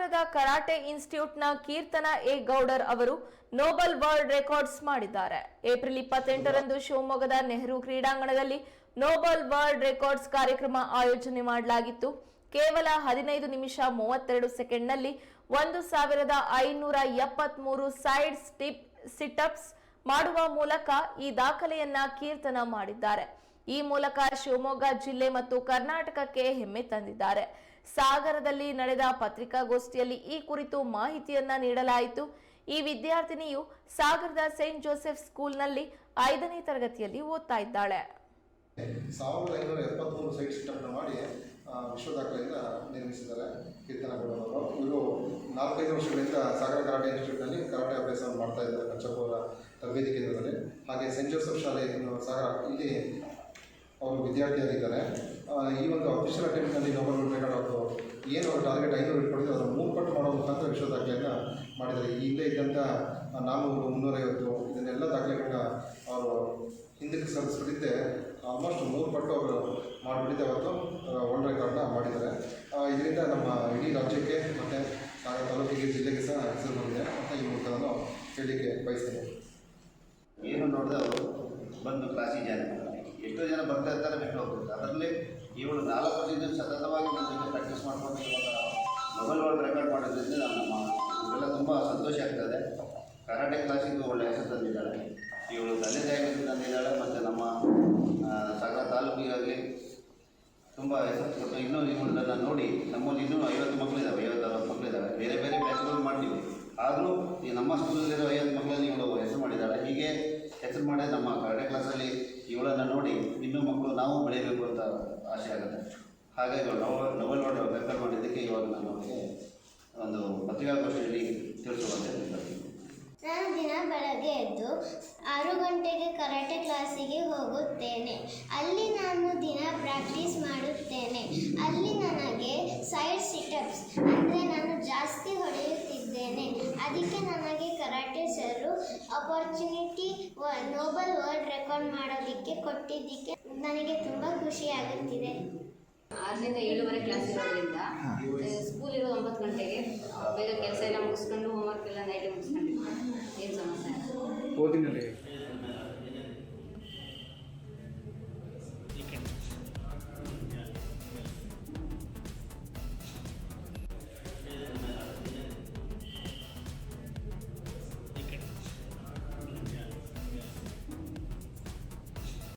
ಸಾಗರದ ಕರಾಟೆ ಇನ್ಸ್ಟಿಟ್ಯೂಟ್ನ ಕೀರ್ತನ ಎ ಗೌಡರ್ ಅವರು ನೋಬಲ್ ವರ್ಲ್ಡ್ ರೆಕಾರ್ಡ್ಸ್ ಮಾಡಿದ್ದಾರೆ. ಏಪ್ರಿಲ್ ಇಪ್ಪತ್ತೆಂಟರಂದು ಶಿವಮೊಗ್ಗದ ನೆಹರು ಕ್ರೀಡಾಂಗಣದಲ್ಲಿ ನೋಬಲ್ ವರ್ಲ್ಡ್ ರೆಕಾರ್ಡ್ಸ್ ಕಾರ್ಯಕ್ರಮ ಆಯೋಜನೆ ಮಾಡಲಾಗಿತ್ತು. ಕೇವಲ ಹದಿನೈದು ನಿಮಿಷ ಮೂವತ್ತೆರಡು ಸೆಕೆಂಡ್ನಲ್ಲಿ ಒಂದು ಸಾವಿರದ ಐನೂರ ಎಪ್ಪತ್ಮೂರು ಸೈಡ್ ಸ್ಟಿಪ್, ಸಿಟಪ್ಸ್ ಮಾಡುವ ಮೂಲಕ ಈ ದಾಖಲೆಯನ್ನ ಕೀರ್ತನ ಮಾಡಿದ್ದಾರೆ. ಈ ಮೂಲಕ ಶಿವಮೊಗ್ಗ ಜಿಲ್ಲೆ ಮತ್ತು ಕರ್ನಾಟಕಕ್ಕೆ ಹೆಮ್ಮೆ ತಂದಿದ್ದಾರೆ. ಸಾಗರದಲ್ಲಿ ನಡೆದ ಪತ್ರಿಕಾಗೋಷ್ಠಿಯಲ್ಲಿ ಈ ಕುರಿತು ಮಾಹಿತಿಯನ್ನ ನೀಡಲಾಯಿತು. ಈ ವಿದ್ಯಾರ್ಥಿನಿಯು ಸಾಗರದ ಸೇಂಟ್ ಜೋಸೆಫ್ ಸ್ಕೂಲ್ನಲ್ಲಿ ಐದನೇ ತರಗತಿಯಲ್ಲಿ ಓದ್ತಾ ಇದ್ದಾಳೆ. ಸಾವಿರದ ಐನೂರ ಎಪ್ಪತ್ತ್ಮೂರು ಮಾಡಿ ವಿಶ್ವ ದಾಖಲೆಯಿಂದ ನಿರ್ಮಿಸಿದ್ದಾರೆ ಕೀರ್ತನಗೌಡರವರು ಇವರು ನಾಲ್ಕೈದು ವರ್ಷಗಳಿಂದ ಸಾಗರ ಕರಾಟೆ ಇನ್ಸ್ಟಿಟ್ಯೂಟ್ನಲ್ಲಿ ಕರಾಟೆ ಅಭ್ಯಾಸವನ್ನು ಮಾಡ್ತಾ ಇದ್ದಾರೆ ಪಂಚಪುರ ತರಬೇತಿ ಕೇಂದ್ರದಲ್ಲಿ. ಹಾಗೆ ಸೆಂಟ್ ಜೋಸೆಫ್ ಶಾಲೆ ಸಾಗರ ಇಲ್ಲಿ ಅವರು ವಿದ್ಯಾರ್ಥಿಯಾಗಿದ್ದಾರೆ. ಈ ಒಂದು ಅಫಿಷಿಯಲ್ ಅಟೆಂಪ್ಟ್ನಲ್ಲಿ ನೋಬಲ್ ರೆಕಾರ್ಡ್ ಅವರು ಏನು ಅವರು ಟಾರ್ಗೆಟ್ ಐನೂರು ಇಟ್ಕೊಂಡಿದ್ದು ಅದನ್ನು ಮೂರು ಪಟ್ಟು ಮಾಡೋ ಮುಖಾಂತರ ವಿಶ್ವ ದಾಖಲೆಯನ್ನು ಮಾಡಿದ್ದಾರೆ. ಈ ಹಿಂದೆ ಇದ್ದಂಥ ನಾನ್ನೂರು ಮುನ್ನೂರೈವತ್ತು ಇದನ್ನೆಲ್ಲ ದಾಖಲೆಗಳನ್ನ ಅವರು ಹಿಂದಕ್ಕೆ ಸಲ್ಲಿಸ್ಬಿಟ್ಟಿದ್ದೆ. ಆಲ್ಮೋಸ್ಟ್ ಮೂರು ಪಟ್ಟು ಅವರು ಮಾಡಿಬಿಟ್ಟಿದ್ದೆ ಅವತ್ತು ವರ್ಲ್ಡ್ ರೆಕಾರ್ಡ್ನ ಮಾಡಿದ್ದಾರೆ. ಇದರಿಂದ ನಮ್ಮ ಇಡೀ ರಾಜ್ಯಕ್ಕೆ ಮತ್ತು ತಾಲೂಕಿಗೆ ಜಿಲ್ಲೆಗೆ ಸಹ ಹೆಸರು ಬಂದಿದೆ ಅಂತ ಈ ಮೂಲಕ ನಾನು ಹೇಳಲಿಕ್ಕೆ ಬಯಸ್ತೇನೆ. ಏನು ನೋಡಿದೆ ಅವರು ಬಂದು ಕ್ಲಾಸಿಗೆ ಜಾಯ್ನ್ ಎಷ್ಟೋ ಜನ ಬರ್ತಾ ಇರ್ತಾರೆ ಬಿಟ್ಟು ಹೋಗ್ತಾರೆ ಅದರಲ್ಲಿ ಇವಳು ನಾಲ್ಕು ವರ್ಷದಿಂದ ಸತತವಾಗಿ ನನ್ನ ಜೊತೆ ಪ್ರಾಕ್ಟೀಸ್ ಮಾಡ್ಕೊಂಡು ಮೊಬೈಲ್ ವರ್ಲ್ಡ್ ರೆಕಾರ್ಡ್ ಮಾಡೋದ್ರಿಂದ ನಮ್ಮ ನಮಗೆಲ್ಲ ತುಂಬ ಸಂತೋಷ ಆಗ್ತದೆ. ಕರಾಟೆ ಕ್ಲಾಸಿಗೂ ಒಳ್ಳೆ ಹೆಸರು ತಂದಿದ್ದಾಳೆ ಇವಳು ತಂದೆ ತಾಯಿಗೂ ತಂದಿದ್ದಾಳೆ ಮತ್ತು ನಮ್ಮ ಸಾಗರ ತಾಲೂಕಿಗಾಗಲಿ ತುಂಬ ಹೆಸರು ಇನ್ನೂ ಇವಳನ್ನ ನೋಡಿ, ನಮ್ಮಲ್ಲಿ ಇನ್ನೂ ಐವತ್ತು ಮಕ್ಕಳಿದ್ದಾವೆ ಐವತ್ತು ಅರವತ್ತು ಮಕ್ಕಳಿದ್ದಾವೆ ಬೇರೆ ಬೇರೆ ಬ್ಯಾಚ್ಗಳು ಮಾಡ್ತೀವಿ. ಆದರೂ ಈ ನಮ್ಮ ಸ್ಕೂಲಲ್ಲಿರೋ ಐವತ್ತು ಮಕ್ಕಳಲ್ಲಿ ಇವಳು ಹೆಸರು ಮಾಡಿದ್ದಾಳೆ ಹೀಗೆ ಹೆಸರು ಮಾಡಿ ನಮ್ಮ ಕರಾಟೆ ಕ್ಲಾಸಲ್ಲಿ ಇವಳನ್ನು ನೋಡಿ ಇನ್ನೂ ಮಕ್ಕಳು ನಾವು ಬೆಳೆಯಬೇಕು ಅಂತ ಆಸೆ ಆಗುತ್ತೆ. ಹಾಗಾಗಿ ನಾವು ನವ ನವಲ್ ವರ್ಡ್ ರೆಫರ್ ಮಾಡಿದ್ದಕ್ಕೆ ಇವಾಗ ನಾನು ಅವರಿಗೆ ಒಂದು ಪತ್ರಿಕಾಗೋಷ್ಠಿಯಲ್ಲಿ ತಿಳಿಸುವಂತೆ ನಾನು ದಿನ ಬೆಳಗ್ಗೆ ಎದ್ದು ಆರು ಗಂಟೆಗೆ ಕರಾಟೆ ಕ್ಲಾಸಿಗೆ ಹೋಗುತ್ತೇನೆ. ಅಲ್ಲಿ ನಾನು ದಿನ ಪ್ರಾಕ್ಟೀಸ್ ಮಾಡುತ್ತೇನೆ. ಅಲ್ಲಿ ನನಗೆ ಸೈಡ್ ಸಿಟಪ್ಸ್ ಅಂದರೆ ನಾನು ಜಾಸ್ತಿ ಹೊಡೆಯುತ್ತಿದ್ದೇನೆ. ಅದಕ್ಕೆ ನನಗೆ ಕರಾಟೆ ಸರ್ ಅಪರ್ಚುನಿಟಿ ರೆಕಾರ್ಡ್ ಮಾಡೋದಕ್ಕೆ ಕೊಟ್ಟಿದ್ದಕ್ಕೆ ನನಗೆ ತುಂಬ ಖುಷಿಯಾಗುತ್ತಿದೆ ಆರರಿಂದ ಏಳುವರೆ ಕ್ಲಾಸ್ ಇರೋದ್ರಿಂದ ಸ್ಕೂಲ್ ಇರೋದು ಒಂಬತ್ತು ಗಂಟೆಗೆ ಬೇಗ ಕೆಲಸ ಎಲ್ಲ ಮುಗಿಸ್ಕೊಂಡು ಹೋಮ್ವರ್ಕ್ ಎಲ್ಲ ನೈಟ್ ಮುಗಿಸ್ಕೊಂಡು ಏನು ಸಮಸ್ಯೆ ಓದಿನಲ್ಲಿ?